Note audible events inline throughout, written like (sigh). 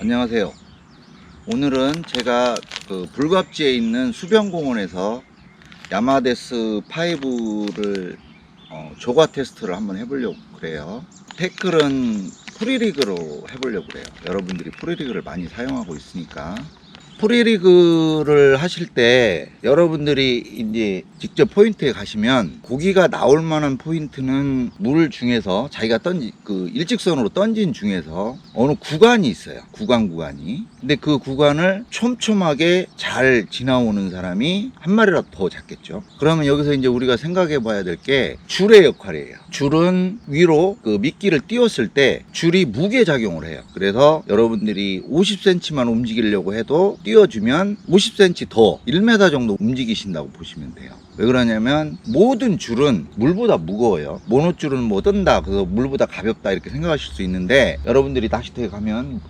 안녕하세요. 오늘은 제가 그 불갑지에 있는 수변공원에서 야마데스 5를 어, 조과 테스트를 한번 해보려고 그래요. 태클은 프리리그로 해보려고 그래요. 여러분들이 프리리그를 많이 사용하고 있으니까. 프리리그를 하실 때 여러분들이 이제 직접 포인트에 가시면 고기가 나올 만한 포인트는 물 중에서 자기가 던지 그 일직선으로 던진 중에서 어느 구간이 있어요. 구간 구간이. 근데 그 구간을 촘촘하게 잘 지나오는 사람이 한 마리라도 더 잡겠죠. 그러면 여기서 이제 우리가 생각해 봐야 될 게 줄의 역할이에요. 줄은 위로 그 미끼를 띄웠을 때 줄이 무게 작용을 해요. 그래서 여러분들이 50cm만 움직이려고 해도 띄워주면 50cm 더 1m 정도 움직이신다고 보시면 돼요. 왜 그러냐면 모든 줄은 물보다 무거워요. 모노줄은 뭐 뜬다, 그래서 물보다 가볍다 이렇게 생각하실 수 있는데 여러분들이 낚시터에 가면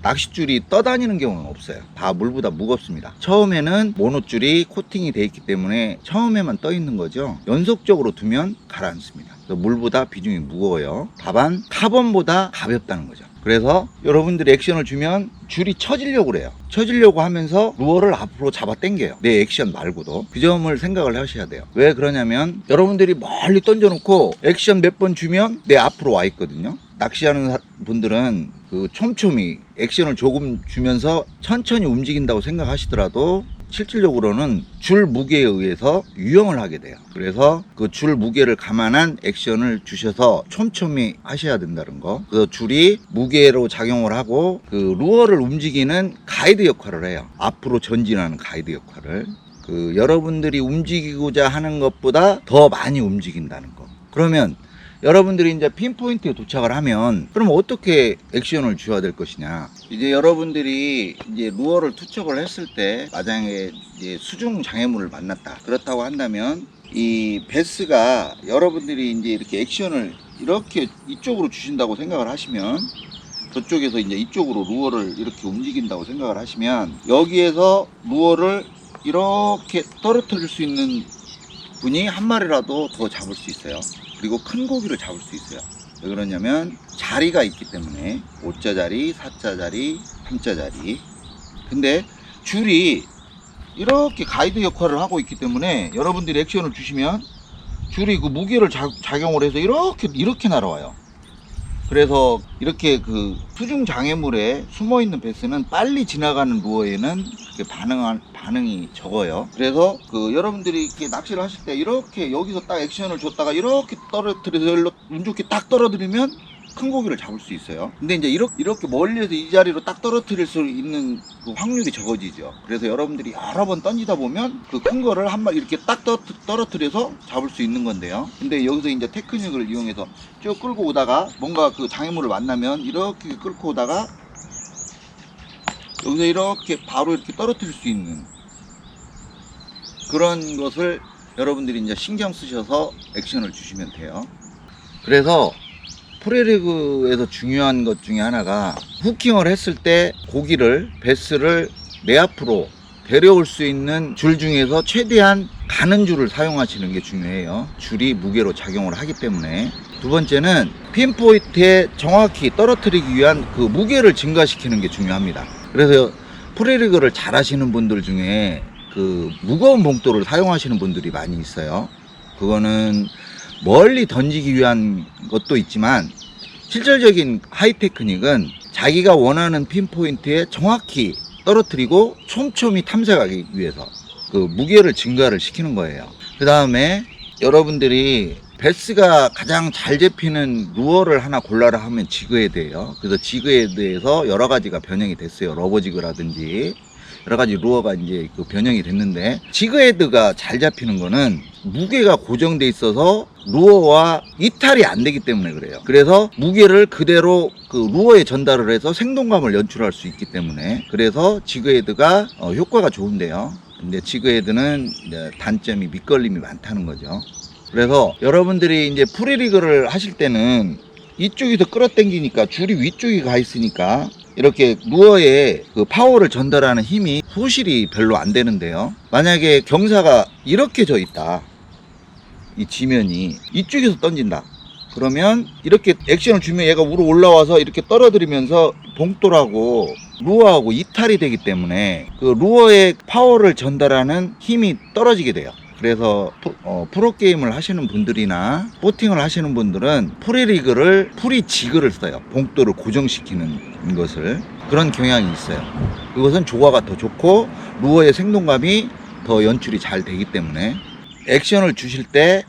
낚싯줄이 떠다니는 경우는 없어요. 다 물보다 무겁습니다. 처음에는 모노줄이 코팅이 돼 있기 때문에 처음에만 떠 있는 거죠. 연속적으로 두면 가라앉습니다. 물보다 비중이 무거워요. 다만 카본보다 가볍다는 거죠. 그래서 여러분들이 액션을 주면 줄이 처지려고 그래요. 처지려고 하면서 루어를 앞으로 잡아 당겨요. 내 액션 말고도. 그 점을 생각을 하셔야 돼요. 왜 그러냐면 여러분들이 멀리 던져놓고 액션 몇 번 주면 내 앞으로 와 있거든요. 낚시하는 사- 분들은 그 촘촘히 액션을 조금 주면서 천천히 움직인다고 생각하시더라도 실질적으로는 줄 무게에 의해서 유형을 하게 돼요. 그래서 그 줄 무게를 감안한 액션을 주셔서 촘촘히 하셔야 된다는 거. 그 줄이 무게로 작용을 하고 그 루어를 움직이는 가이드 역할을 해요. 앞으로 전진하는 가이드 역할을. 그 여러분들이 움직이고자 하는 것보다 더 많이 움직인다는 거. 그러면 여러분들이 이제 핀포인트에 도착을 하면 그럼 어떻게 액션을 주어야 될 것이냐 이제 여러분들이 이제 루어를 투척을 했을 때 만약에 이제 수중 장애물을 만났다 그렇다고 한다면 이 베스가 여러분들이 이제 이렇게 액션을 이렇게 이쪽으로 주신다고 생각을 하시면 저쪽에서 이제 이쪽으로 루어를 이렇게 움직인다고 생각을 하시면 여기에서 루어를 이렇게 떨어뜨릴 수 있는 분이 한 마리라도 더 잡을 수 있어요. 그리고 큰 고기를 잡을 수 있어요. 왜 그러냐면 자리가 있기 때문에 5자 자리, 4자 자리, 3자 자리. 근데 줄이 이렇게 가이드 역할을 하고 있기 때문에 여러분들이 액션을 주시면 줄이 그 무게를 자, 작용을 해서 이렇게 이렇게 날아와요. 그래서 이렇게 그 수중 장애물에 숨어 있는 베스는 빨리 지나가는 루어에는 반응한 반응이 적어요. 그래서 그 여러분들이 이렇게 낚시를 하실 때 이렇게 여기서 딱 액션을 줬다가 이렇게 떨어뜨려서 운 좋게 딱 떨어뜨리면 큰 고기를 잡을 수 있어요. 근데 이제 이렇게, 이렇게 멀리에서 이 자리로 딱 떨어뜨릴 수 있는 그 확률이 적어지죠. 그래서 여러분들이 여러 번 던지다 보면 그 큰 거를 한 마리 이렇게 딱 떠- 떨어뜨려서 잡을 수 있는 건데요. 근데 여기서 이제 테크닉을 이용해서 쭉 끌고 오다가 뭔가 그 장애물을 만나면 이렇게 끌고 오다가 여기서 이렇게 바로 이렇게 떨어뜨릴 수 있는 그런 것을 여러분들이 이제 신경 쓰셔서 액션을 주시면 돼요. 그래서 프레리그에서 중요한 것 중에 하나가 후킹을 했을 때 고기를 베스를 내 앞으로 데려올 수 있는 줄 중에서 최대한 가는 줄을 사용하시는 게 중요해요. 줄이 무게로 작용을 하기 때문에. 두 번째는 핀포인트에 정확히 떨어뜨리기 위한 그 무게를 증가시키는 게 중요합니다. 그래서 프레리그를 잘 하시는 분들 중에 그 무거운 봉돌을 사용하시는 분들이 많이 있어요. 그거는 멀리 던지기 위한 것도 있지만 실질적인 하이 테크닉은 자기가 원하는 핀포인트에 정확히 떨어뜨리고 촘촘히 탐색하기 위해서 그 무게를 증가를 시키는 거예요. 그 다음에 여러분들이 베스가 가장 잘 잡히는 루어를 하나 골라라 하면 지그헤드예요. 그래서 지그헤드에서 여러 가지가 변형이 됐어요. 러버 지그라든지 여러 가지 루어가 이제 그 변형이 됐는데 지그헤드가 잘 잡히는 거는 무게가 고정돼 있어서 루어와 이탈이 안 되기 때문에 그래요. 그래서 무게를 그대로 그 루어에 전달을 해서 생동감을 연출할 수 있기 때문에 그래서 지그헤드가 어, 효과가 좋은데요. 근데 지그헤드는 단점이 밑걸림이 많다는 거죠. 그래서 여러분들이 이제 프리리그를 하실 때는 이쪽에서 끌어당기니까 줄이 위쪽에 가 있으니까 이렇게 루어에 그 파워를 전달하는 힘이 소실이 별로 안 되는데요. 만약에 경사가 이렇게 져 있다. 이 지면이 이쪽에서 던진다. 그러면 이렇게 액션을 주면 얘가 우로 올라와서 이렇게 떨어뜨리면서 봉돌하고 루어하고 이탈이 되기 때문에 그 루어의 파워를 전달하는 힘이 떨어지게 돼요. 그래서 프, 어, 프로게임을 하시는 분들이나 보팅을 하시는 분들은 프리리그를 프리지그를 써요. 봉돌을 고정시키는 것을 그런 경향이 있어요. 그것은 조화가 더 좋고 루어의 생동감이 더 연출이 잘 되기 때문에 액션을 주실 때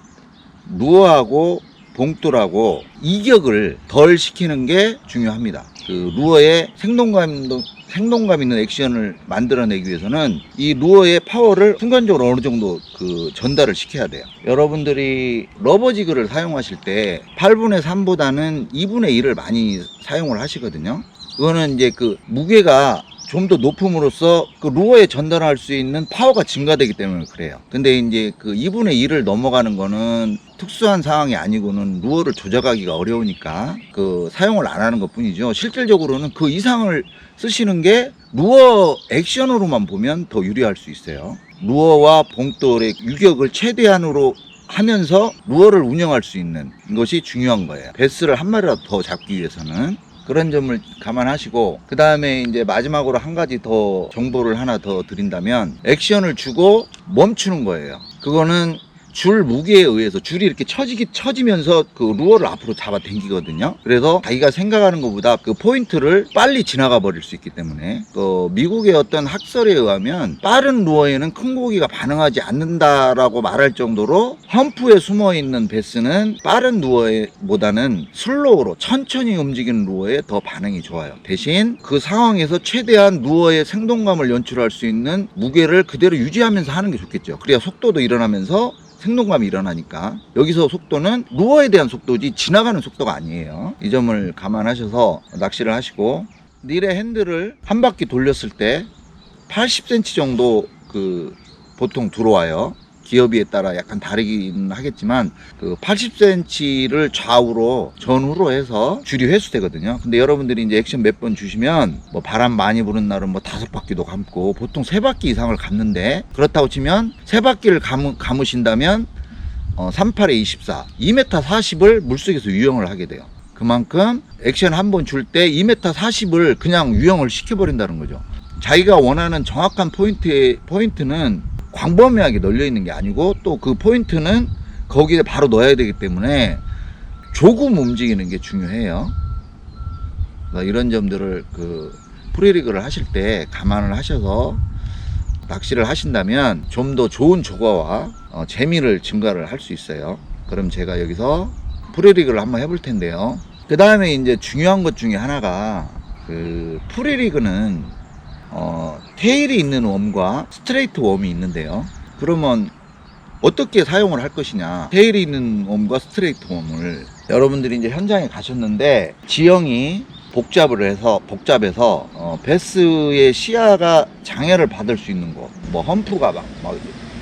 루어하고 봉돌하고 이격을 덜 시키는 게 중요합니다. 그 루어의 생동감도 생동감 있는 액션을 만들어내기 위해서는 이 루어의 파워를 순간적으로 어느 정도 그 전달을 시켜야 돼요. 여러분들이 러버지그를 사용하실 때 8분의 3보다는 2분의 1을 많이 사용을 하시거든요. 그거는 이제 그 무게가 좀 더 높음으로써 그 루어에 전달할 수 있는 파워가 증가되기 때문에 그래요. 근데 이제 그 2분의 1을 넘어가는 거는 특수한 상황이 아니고는 루어를 조작하기가 어려우니까 그 사용을 안 하는 것 뿐이죠. 실질적으로는 그 이상을 쓰시는 게 루어 액션으로만 보면 더 유리할 수 있어요. 루어와 봉돌의 유격을 최대한으로 하면서 루어를 운영할 수 있는 것이 중요한 거예요. 베스를 한 마리라도 더 잡기 위해서는. 그런 점을 감안하시고 그 다음에 이제 마지막으로 한 가지 더 정보를 하나 더 드린다면 액션을 주고 멈추는 거예요. 그거는 줄 무게에 의해서 줄이 이렇게 처지기 처지면서 그 루어를 앞으로 잡아 당기거든요. 그래서 자기가 생각하는 것보다 그 포인트를 빨리 지나가 버릴 수 있기 때문에 그 미국의 어떤 학설에 의하면 빠른 루어에는 큰 고기가 반응하지 않는다라고 말할 정도로 험프에 숨어 있는 베스는 빠른 루어보다는 슬로우로 천천히 움직이는 루어에 더 반응이 좋아요. 대신 그 상황에서 최대한 루어의 생동감을 연출할 수 있는 무게를 그대로 유지하면서 하는 게 좋겠죠. 그래야 속도도 일어나면서 생동감이 일어나니까 여기서 속도는 루어에 대한 속도지 지나가는 속도가 아니에요. 이 점을 감안하셔서 낚시를 하시고 닐의 핸들을 한 바퀴 돌렸을 때 80cm 정도 그 보통 들어와요. 기어비에 따라 약간 다르긴 하겠지만 그 80cm를 좌우로 전후로 해서 줄이 회수되거든요. 근데 여러분들이 이제 액션 몇 번 주시면 뭐 바람 많이 부는 날은 뭐 다섯 바퀴도 감고 보통 세 바퀴 이상을 감는데 그렇다고 치면 세 바퀴를 감, 감으신다면 어, 38에 24, 2m 40을 물속에서 유영을 하게 돼요. 그만큼 액션 한 번 줄 때 2m 40을 그냥 유영을 시켜버린다는 거죠. 자기가 원하는 정확한 포인트의 포인트는 광범위하게 널려 있는 게 아니고 또 그 포인트는 거기에 바로 넣어야 되기 때문에 조금 움직이는 게 중요해요. 이런 점들을 그 프리리그를 하실 때 감안을 하셔서 낚시를 하신다면 좀 더 좋은 조과와 어, 재미를 증가를 할 수 있어요. 그럼 제가 여기서 프리리그를 한번 해볼 텐데요. 그 다음에 이제 중요한 것 중에 하나가 그 프리리그는 어, 테일이 있는 웜과 스트레이트 웜이 있는데요. 그러면 어떻게 사용을 할 것이냐? 테일이 있는 웜과 스트레이트 웜을 여러분들이 이제 현장에 가셨는데 지형이 복잡을 해서 복잡해서 어, 베스의 시야가 장애를 받을 수 있는 곳, 뭐 험프가 막, 막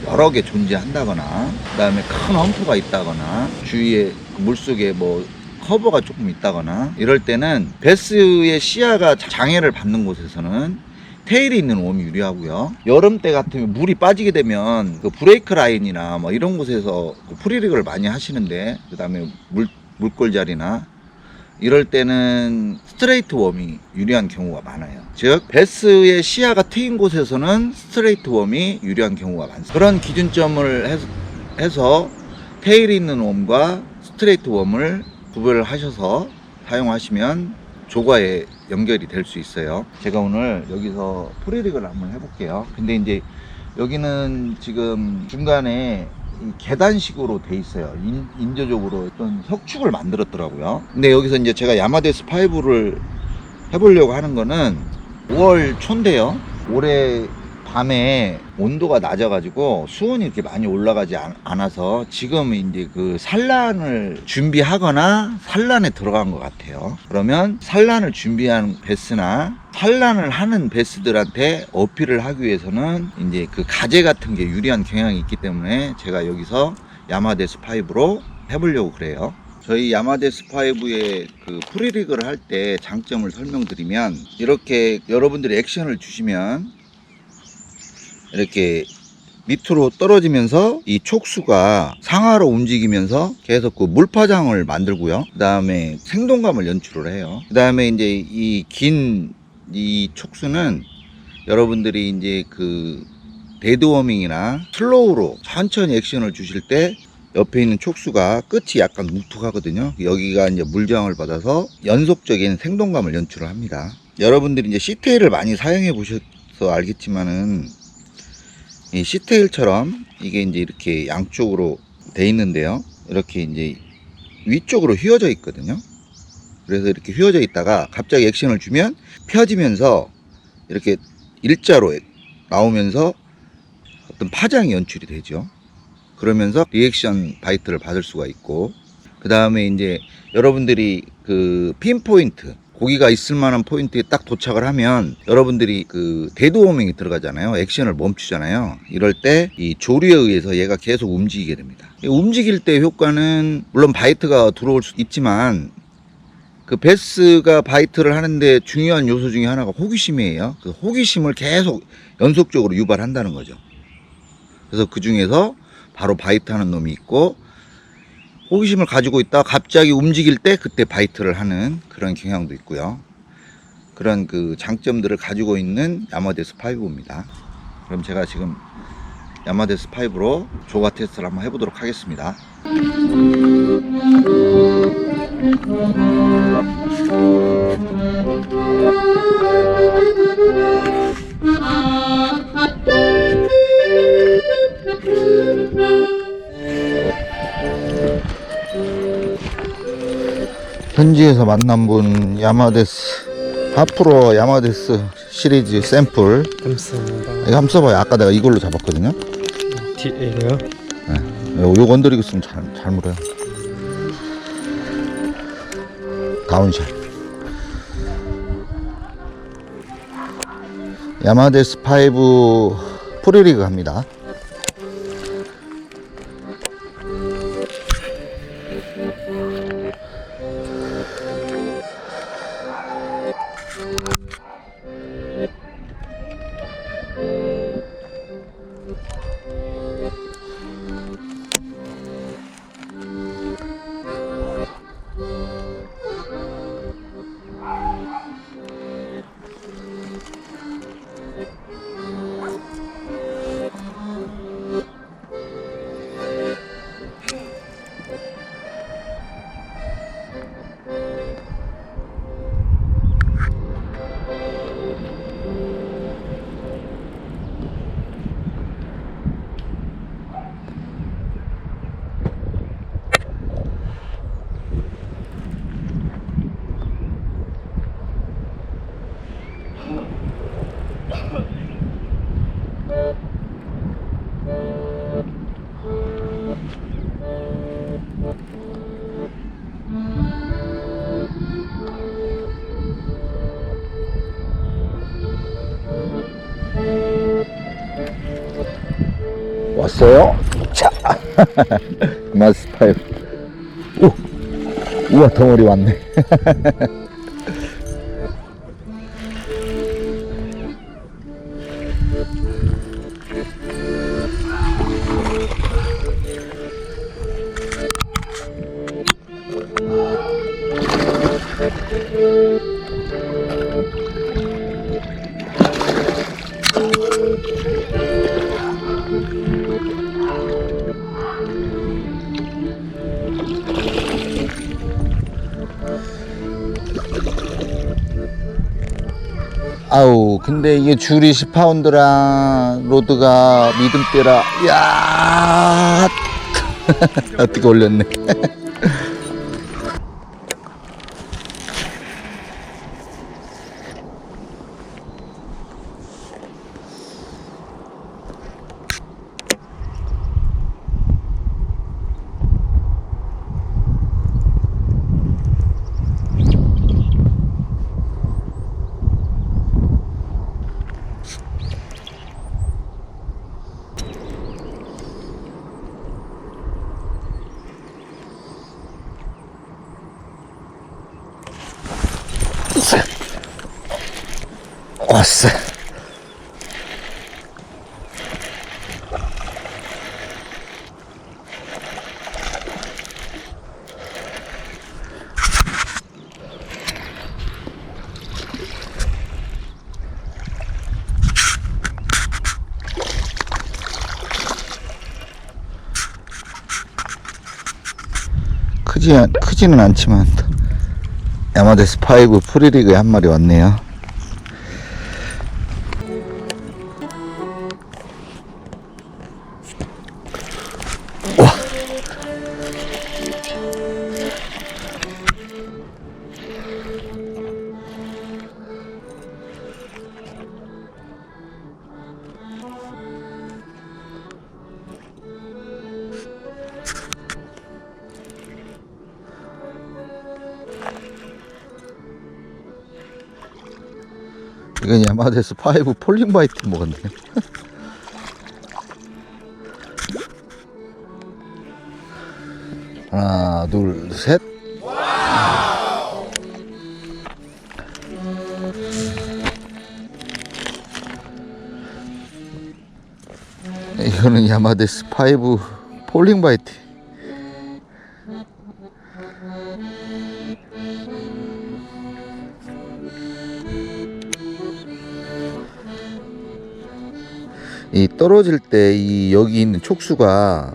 여러 개 존재한다거나, 그다음에 큰 험프가 있다거나, 주위에 물속에 뭐 커버가 조금 있다거나 이럴 때는 베스의 시야가 장애를 받는 곳에서는 테일이 있는 웜이 유리하고요. 여름 때 같으면 물이 빠지게 되면 그 브레이크 라인이나 뭐 이런 곳에서 그 프리릭을 많이 하시는데 그다음에 물 물골 자리나 이럴 때는 스트레이트 웜이 유리한 경우가 많아요. 즉 베스의 시야가 트인 곳에서는 스트레이트 웜이 유리한 경우가 많습니다. 그런 기준점을 해서, 해서 테일이 있는 웜과 스트레이트 웜을 구별을 하셔서 사용하시면 조과에 연결이 될 수 있어요. 제가 오늘 여기서 프리릭을 한번 해볼게요. 근데 이제 여기는 지금 중간에 이 계단식으로 돼 있어요. 인, 인조적으로 어떤 혁축을 만들었더라고요. 근데 여기서 이제 제가 야마데스 5를 해보려고 하는 거는 5월 초인데요. 올해 밤에 온도가 낮아가지고 수온이 이렇게 많이 올라가지 않, 않아서 지금 이제 그 산란을 준비하거나 산란에 들어간 것 같아요. 그러면 산란을 준비한 베스나 산란을 하는 베스들한테 어필을 하기 위해서는 이제 그 가재 같은 게 유리한 경향이 있기 때문에 제가 여기서 야마데스 5로 해보려고 그래요. 저희 야마데스 5의 그 프리리그를 할때 장점을 설명드리면 이렇게 여러분들이 액션을 주시면 이렇게 밑으로 떨어지면서 이 촉수가 상하로 움직이면서 계속 그 물파장을 만들고요. 그 다음에 생동감을 연출을 해요. 그 다음에 이제 이 긴이 촉수는 여러분들이 이제 그 데드워밍이나 슬로우로 천천히 액션을 주실 때 옆에 있는 촉수가 끝이 약간 뭉툭하거든요. 여기가 이제 물장을 받아서 연속적인 생동감을 연출을 합니다. 여러분들이 이제 시테일을 많이 사용해 보셔서 알겠지만은 이 시테일처럼 이게 이제 이렇게 양쪽으로 돼 있는데요. 이렇게 이제 위쪽으로 휘어져 있거든요. 그래서 이렇게 휘어져 있다가 갑자기 액션을 주면 펴지면서 이렇게 일자로 나오면서 어떤 파장이 연출이 되죠. 그러면서 리액션 바이트를 받을 수가 있고 그 다음에 이제 여러분들이 그 핀포인트 고기가 있을 만한 포인트에 딱 도착을 하면 여러분들이 그 데드워밍이 들어가잖아요. 액션을 멈추잖아요. 이럴 때 이 조류에 의해서 얘가 계속 움직이게 됩니다. 이 움직일 때 효과는 물론 바이트가 들어올 수 있지만 그 베스가 바이트를 하는데 중요한 요소 중에 하나가 호기심이에요. 그 호기심을 계속 연속적으로 유발한다는 거죠. 그래서 그 중에서 바로 바이트 하는 놈이 있고 호기심을 가지고 있다 갑자기 움직일 때 그때 바이트를 하는 그런 경향도 있고요. 그런 그 장점들을 가지고 있는 야마데스 5입니다. 그럼 제가 지금 야마데스 5로 조가 테스트를 한번 해보도록 하겠습니다. (laughs) 현지에서 만난 분 야마데스 하프로 야마데스 시리즈 샘플 감사합니다. 이거 한번 써봐요. 아까 내가 이걸로 잡았거든요. 뒤에요? 요, 요 건드리고 있으면 잘, 잘 물어요. 다운샷. 야마데스 5 프리리그 합니다. 왔어요? 자, (laughs) 마스 5. 오, 우와 덩어리 왔네. (laughs) 아우 근데 이게 줄이 10파운드랑 로드가 미듬대라 야 (laughs) 어떻게 올렸네 (laughs) 아싸 크지, 크지는 않지만 야마데스 파이브 프리리그에 한 마리 왔네요. 야마데스 5 폴링 바이트 먹었네. (laughs) 하나, 둘, 셋. 이거는 야마데스 5 폴링 바이트. 이 떨어질 때 이 여기 있는 촉수가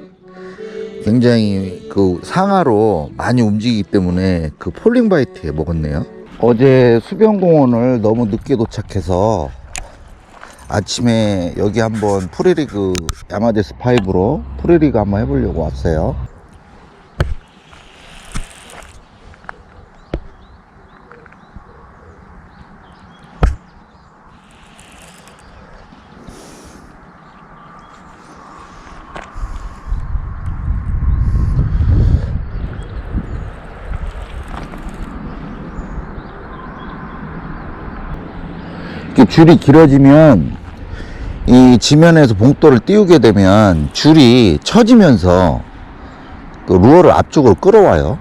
굉장히 그 상하로 많이 움직이기 때문에 그 폴링 바이트에 먹었네요. 어제 수변공원을 너무 늦게 도착해서 아침에 여기 한번 프리리그 야마데스 5로 프리리그 한번 해보려고 왔어요. 줄이 길어지면 이 지면에서 봉돌을 띄우게 되면 줄이 처지면서 그 루어를 앞쪽으로 끌어와요.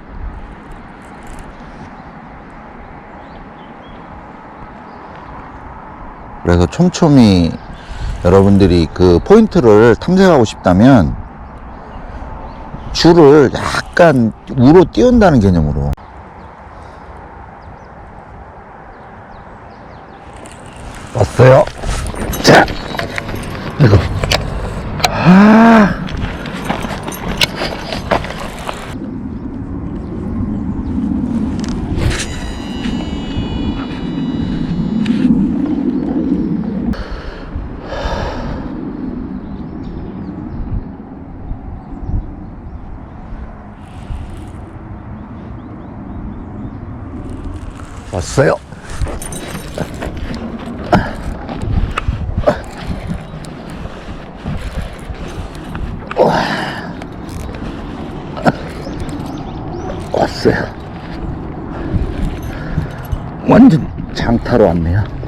그래서 촘촘히 여러분들이 그 포인트를 탐색하고 싶다면 줄을 약간 우로 띄운다는 개념으로 왔어요. 자, 이거. 아. 왔어요. 완전 장 타로 왔네요.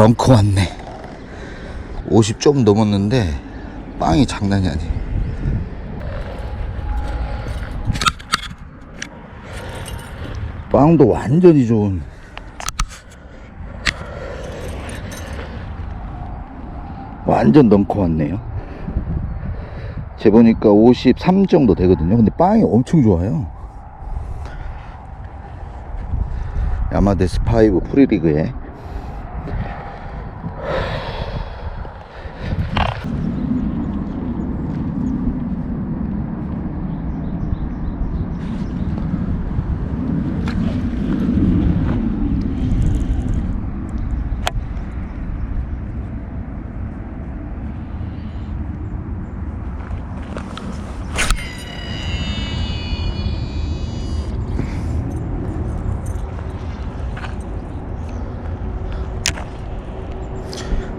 와, 런커 왔네. 50 좀 넘었는데 빵이 장난이 아니에요. 빵도 완전히 좋은. 완전 넣고 왔네요. 재보니까 53 정도 되거든요. 근데 빵이 엄청 좋아요. 야마데스 5 프리리그에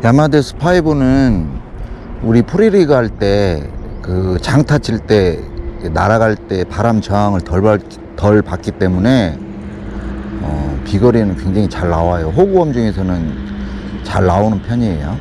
야마데스 5는 우리 프리리그 할 때 그 장타 칠 때 날아갈 때 바람 저항을 덜, 받, 덜 받기 때문에 어, 비거리는 굉장히 잘 나와요. 호구엄 중에서는 잘 나오는 편이에요.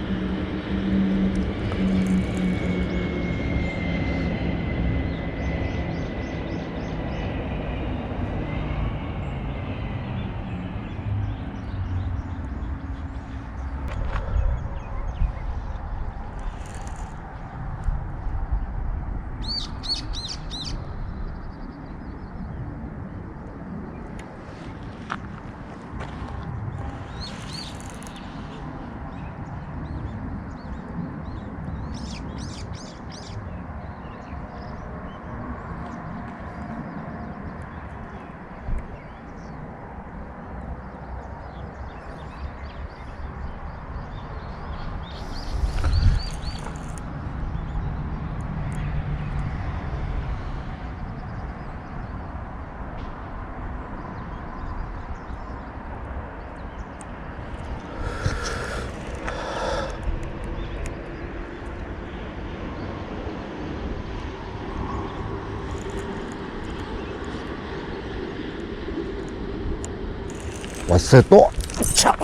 왔어요 또 차.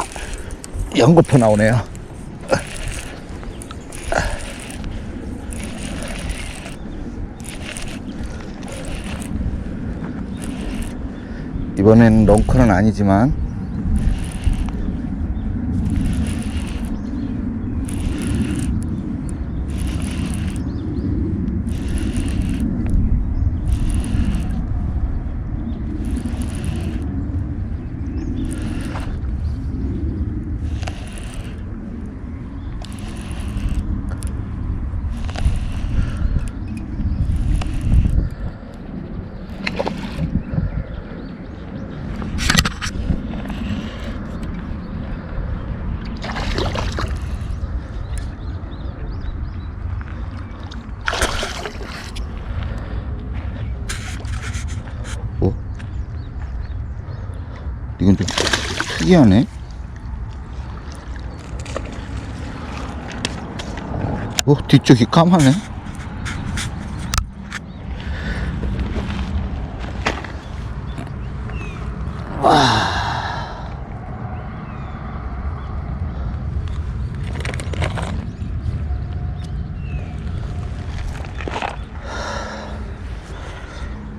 연거푸 나오네요 이번엔 렁커는 아니지만 어? 이건 좀 특이하네. 어, 뒤쪽이 까마네.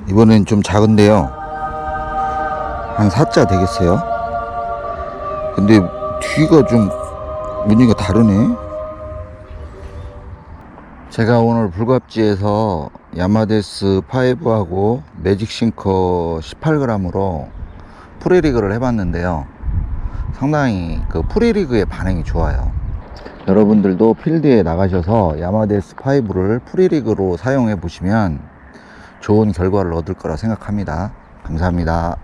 이번엔 좀 작은데요. 한 4자 되겠어요. 근데 뒤가 좀 무늬가 다르네. 제가 오늘 불갑지에서 야마데스 5하고 매직싱커 18g으로 프리리그를 해봤는데요. 상당히 그 프리리그의 반응이 좋아요. 여러분들도 필드에 나가셔서 야마데스 5를 프리리그로 사용해 보시면 좋은 결과를 얻을 거라 생각합니다. 감사합니다.